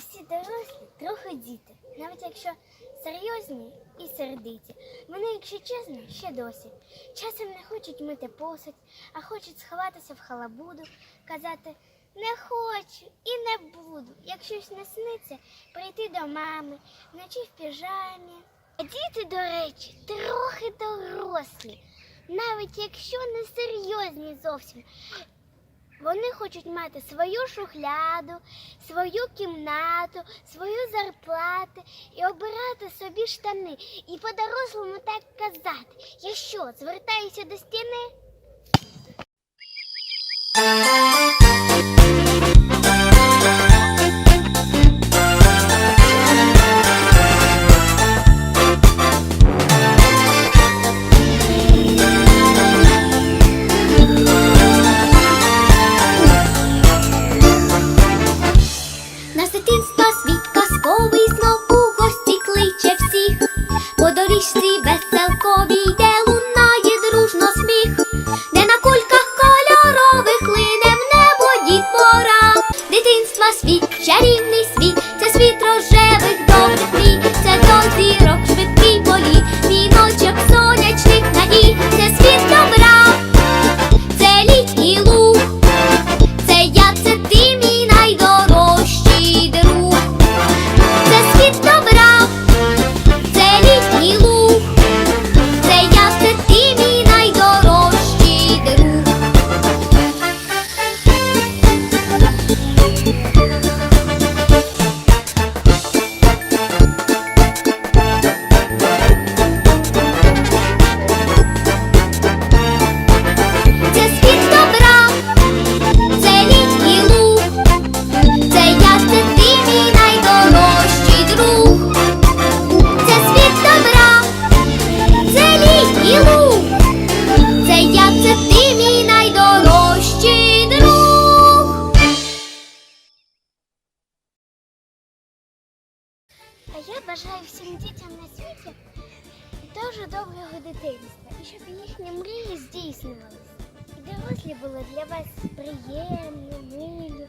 Усі дорослі трохи діти, навіть якщо серйозні і сердиті. Вони, якщо чесно, ще досі. Часом не хочуть мити посуд, а хочуть сховатися в халабуду, казати не хочу і не буду. Як щось не сниться, прийти до мами, вночі в піжамі. А діти, до речі, трохи дорослі, навіть якщо не серйозні зовсім. Вони хочуть мати свою шухляду, свою кімнату, свою зарплату і обирати собі штани. І по-дорослому так казати. Я що, звертаюся до стіни? Дитинства світ казковий знов у гості кличе всіх. По доріжці веселковій, де лунає дружно сміх, де на кульках кольорових лине в небо дітвора. Дитинства світ, чарівний світ, це світ рожевих я бажаю всім дітям на світі дуже доброго дитинства і щоб їхні мрії здійснювалися. І дорослі були для вас приємні, милі.